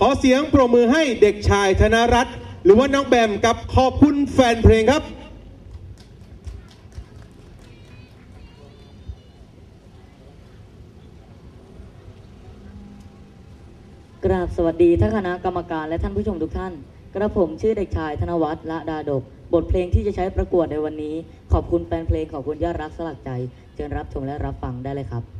ขอเสียงปรบมือให้เด็กชายธนรัตน์หรือว่าน้องแบมกับขอบคุณแฟนเพลงครับ กราบสวัสดีท่านคณะกรรมการและท่านผู้ชมทุกท่าน กระผมชื่อเด็กชายธนวัฒน์ละดาดก บทเพลงที่จะใช้ประกวดในวันนี้ ขอบคุณแฟนเพลงขอบคุณยอดรักสลักใจ เชิญรับชมและรับฟังได้เลยครับ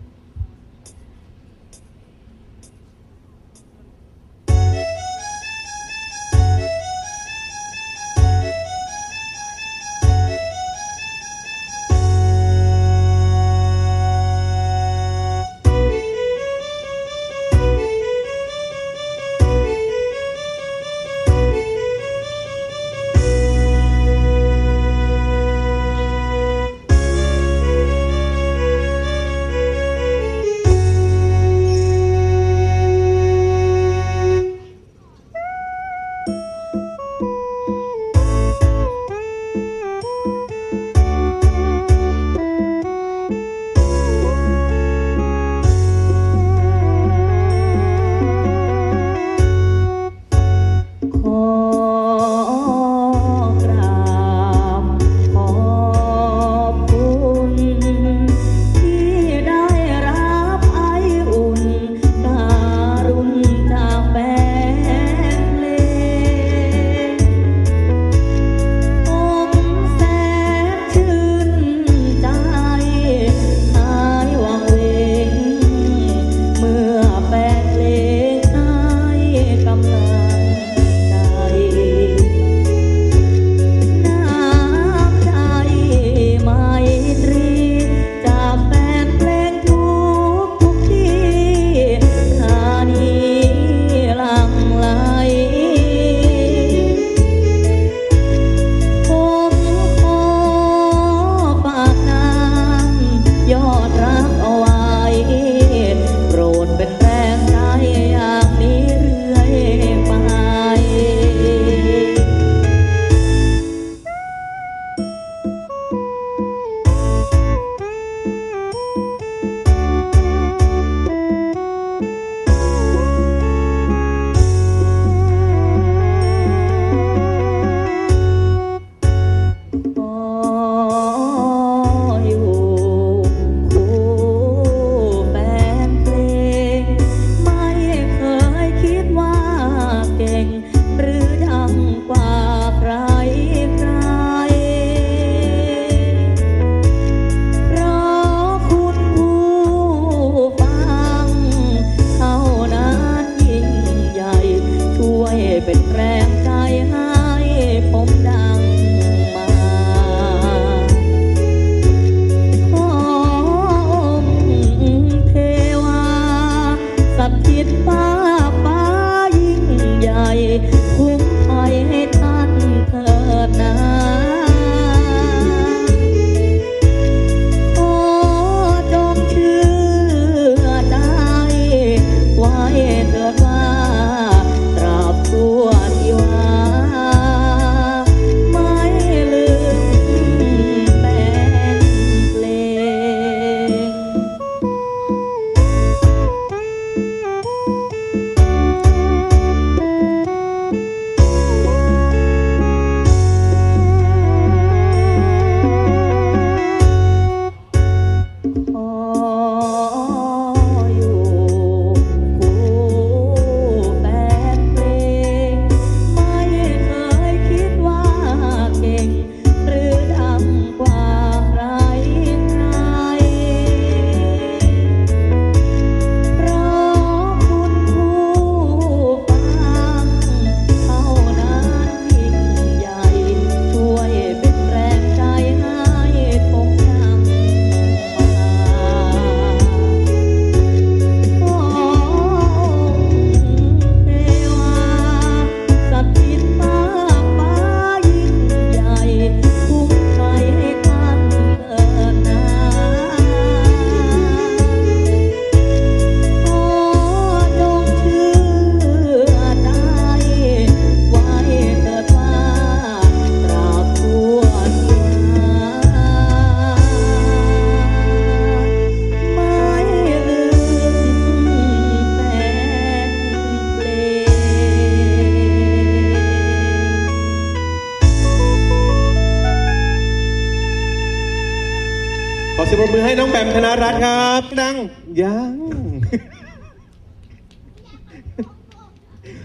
ปรบมือให้น้องแบมธนรัตน์ครับ ดัง ยัง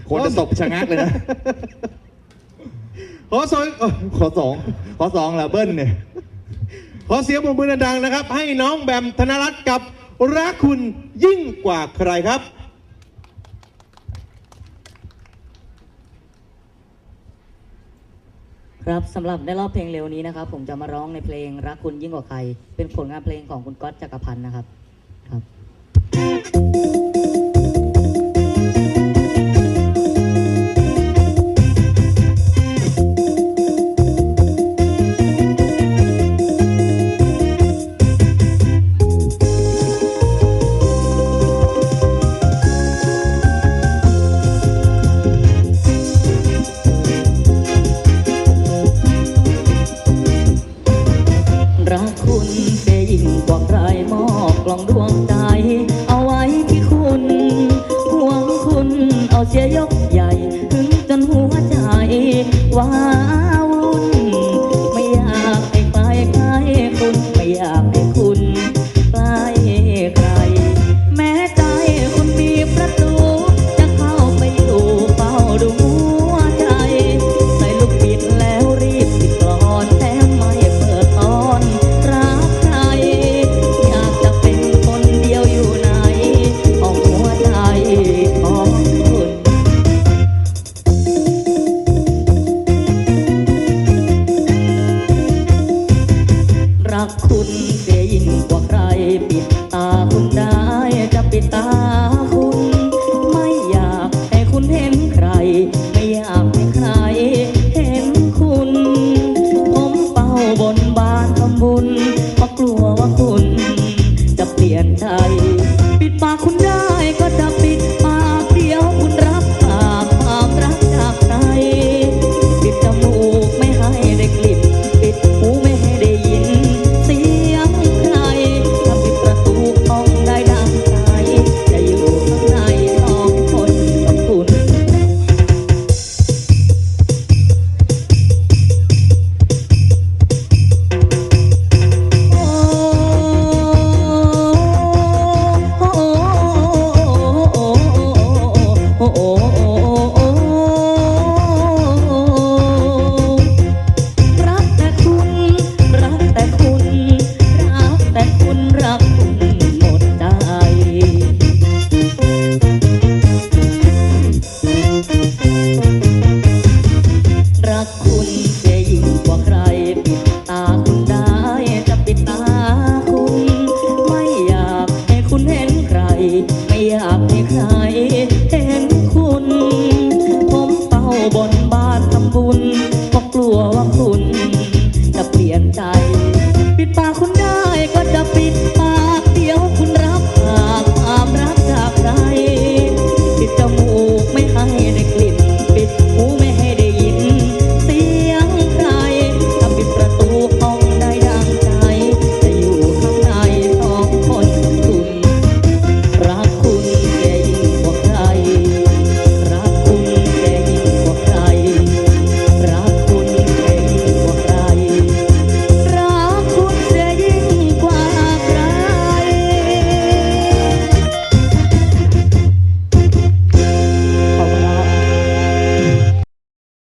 คนจะตบชะงักเลยนะ ขอสอยเอ่อขอสองขอสองละเบิ้ลเนี่ย ขอเสียงปรบมือดังๆนะครับ ให้น้องแบมธนรัตน์กับรักคุณยิ่งกว่าใครครับ ครับสำหรับในรอบเพลงเร็วนี้นะครับผมจะมาร้องในเพลงรักคุณยิ่งกว่าใคร เป็นผลงานเพลงของคุณก๊อตจักรพันธ์นะครับครับ เอา ไม่อยากให้ใครเห็นคุณ ผมเป่าบนบานทำบุญเพราะกลัวว่าคุณ จะเปลี่ยนใจ ปิดปากคุณได้ก็จะปิดปาก